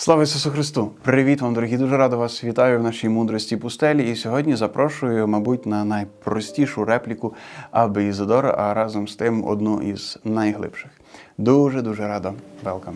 Слава Ісусу Христу! Привіт вам, дорогі! Дуже радо вас вітаю в нашій мудрості пустелі. І сьогодні запрошую, мабуть, на найпростішу репліку Аби Ізодора, а разом з тим одну із найглибших. Дуже дуже радо. Велкам.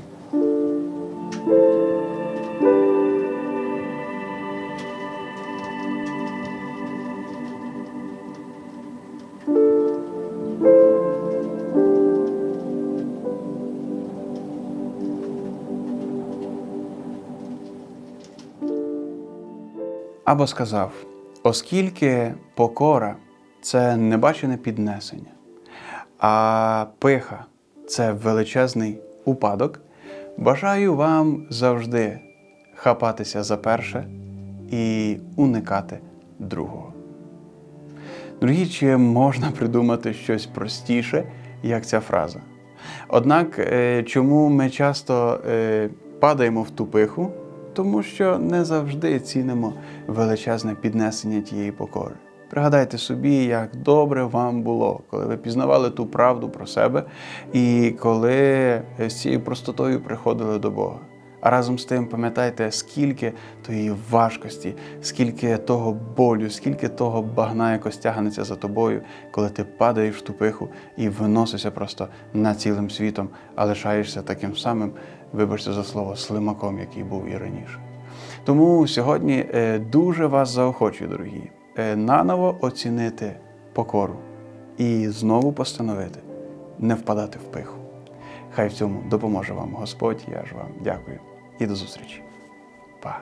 Або сказав: оскільки покора це небачене піднесення, а пиха це величезний упадок, бажаю вам завжди хапатися за перше і уникати другого. Дорогі, чи можна придумати щось простіше, як ця фраза? Однак, е, чому ми часто е, падаємо в ту пиху? Тому що не завжди цінимо величезне піднесення тієї покори. Пригадайте собі, як добре вам було, коли ви пізнавали ту правду про себе, і коли з цією простотою приходили до Бога. А разом з тим пам'ятайте, скільки тої важкості, скільки того болю, скільки того багна, якось тяганеться за тобою, коли ти падаєш в ту пиху і виносишся просто над цілим світом, а лишаєшся таким самим, вибачте за слово, слимаком, який був і раніше. Тому сьогодні е, дуже вас заохочую, дорогі, е, наново оцінити покору і знову постановити не впадати в пиху. Хай в цьому допоможе вам Господь. Я ж вам дякую і до зустрічі. Па!